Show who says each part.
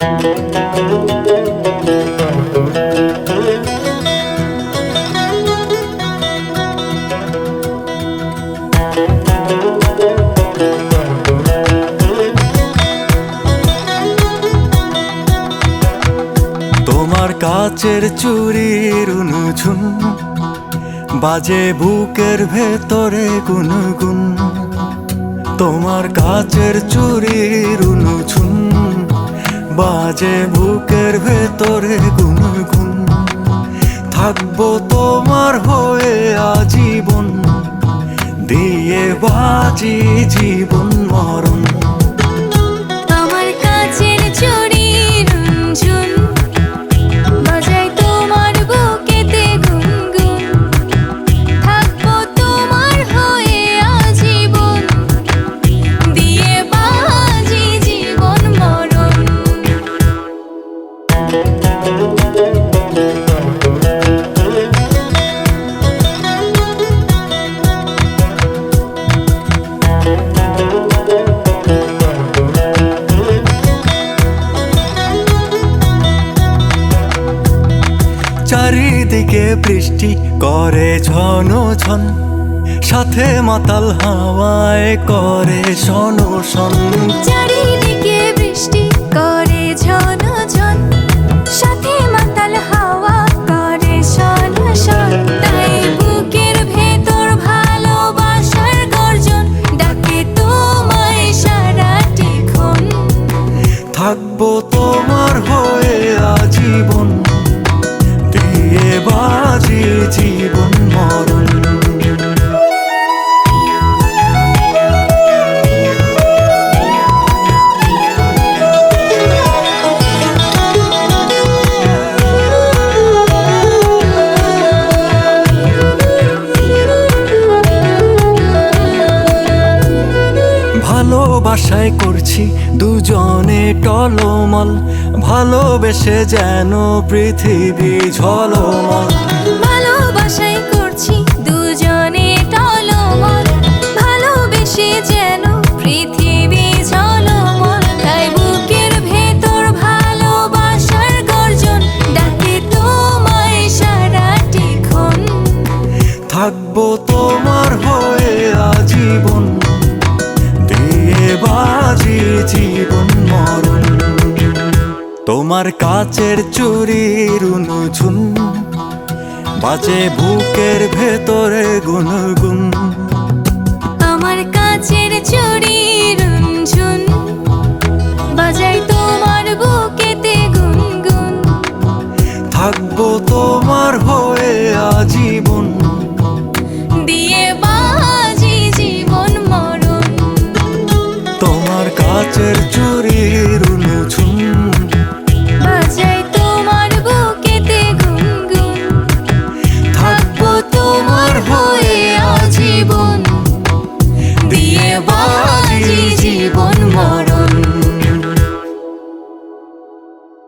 Speaker 1: তোমার কাচের চুরির অনুঝুন বাজে বুকের ভেতরে গুনগুন। তোমার কাচের চুরির অনুঝুন বাজে বুকের ভেতরে গুনগুন থাকব তোমার হয়ে আজীবন। দিয়ে বাজি জীবন মরণ। চারিদিকে বৃষ্টি করে ঝন ঝন সাথে মাতাল হাওয়ায় করে শন শন।
Speaker 2: চারিদিকে বৃষ্টি করে ঝন ঝন সাথে মাতাল হাওয়া করে শন শন। তাই বুকের ভেতর ভালোবাসার গর্জন ডাকে তোমায় সারাটি ক্ষণ
Speaker 1: থাকব তোমার হয়ে আজীবন। বাজি জীবন ভালোবাসায় করছি দুজনে টলমল ভালোবেসে যেন পৃথিবী ঝলমল।
Speaker 2: ভালোবাসাই করছি দুজনে টলমল ভালোবেসে যেন পৃথিবী ঝলমল। তাই বুকের ভেতর ভালোবাসার গর্জন ডাকে তোমায় সারাটি ক্ষণ।
Speaker 1: থাকব তোমার হয়ে আজীবন। বাজি জীবন মরণ। তোমার কাচের চুরির উনুঝুন বাজে বুকের ভেতরে গুনগুন
Speaker 2: তোমার কাচের চুড়ি pacar curiga